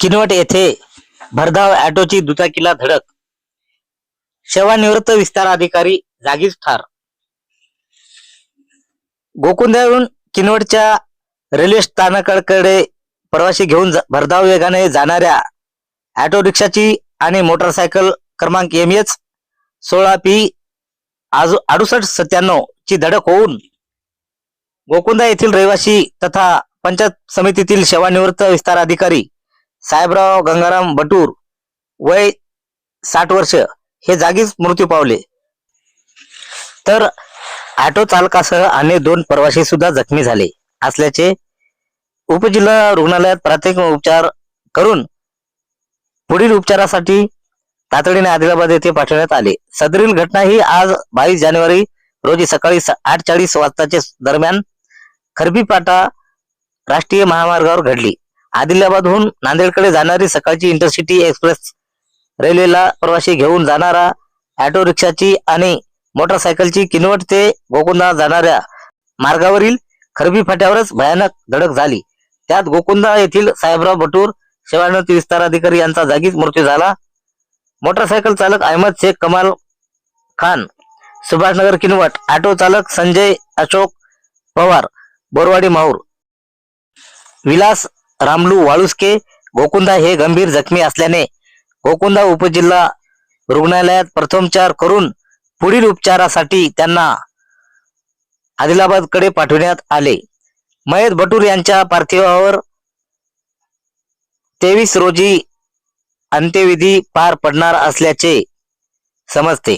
किनवट येथे भरधाव ऑटोची दुचाकीला धडक. सेवानिवृत्त विस्तार अधिकारी जागीच ठार. गोकुंद्यावरून किनवटच्या रेल्वे स्थानकाकडे प्रवासी घेऊन भरधाव वेगाने जाणाऱ्या ऑटो रिक्षाची आणि मोटरसायकल क्रमांक एम एच सोळा पी आज अडुसष्ट सत्त्याण्णव ची धडक होऊन गोकुंदा येथील रहिवासी तथा पंचायत समितीतील सेवानिवृत्त विस्तार अधिकारी साहेबराव गंगाराम बटूर वय साठ वर्ष हे जागीच मृत्यू पावले. तर ऑटो चालकासह अन्य दोन प्रवासी सुद्धा जखमी झाले. असल्याचे उपजिल्हा रुग्णालयात प्राथमिक उपचार करून पुढील उपचारासाठी तातडीने आदिलाबाद येथे पाठवण्यात आले. सदरील घटना ही आज बावीस जानेवारी रोजी सकाळी आठ चाळीस वाजताच्या दरम्यान खरबीपाटा राष्ट्रीय महामार्गावर घडली. आदिलाबादहून नांदेडकडे जाणारी सकाळची इंटरसिटी एक्सप्रेस रेल्वेला प्रवासी घेऊन जाणारा ऑटो रिक्षाची आणि मोटरसायकलची किनवट ते गोकुंदा जाणाऱ्या मार्गावरील खरबी फाट्यावरच भयानक धडक झाली. त्यात गोकुंदा येथील साहेबराव बटूर सेवानिवृत्त विस्तार अधिकारी यांचा जागीच मृत्यू झाला. मोटरसायकल चालक अहमद शेख कमाल खान सुभाषनगर किनवट ऑटो चालक संजय अशोक पवार बोरवाडी माहूर विलास रामलू वाळुसके गोकुंदा हे गंभीर जखमी असल्याने गोकुंदा उपजिल्हा रुग्णालयात प्रथमोपचार करून पुढील उपचारासाठी त्यांना आदिलाबादकडे पाठवण्यात आले. मयत बटूर यांच्या पार्थिवावर तेवीस रोजी अंत्यविधी पार पडणार असल्याचे समजते.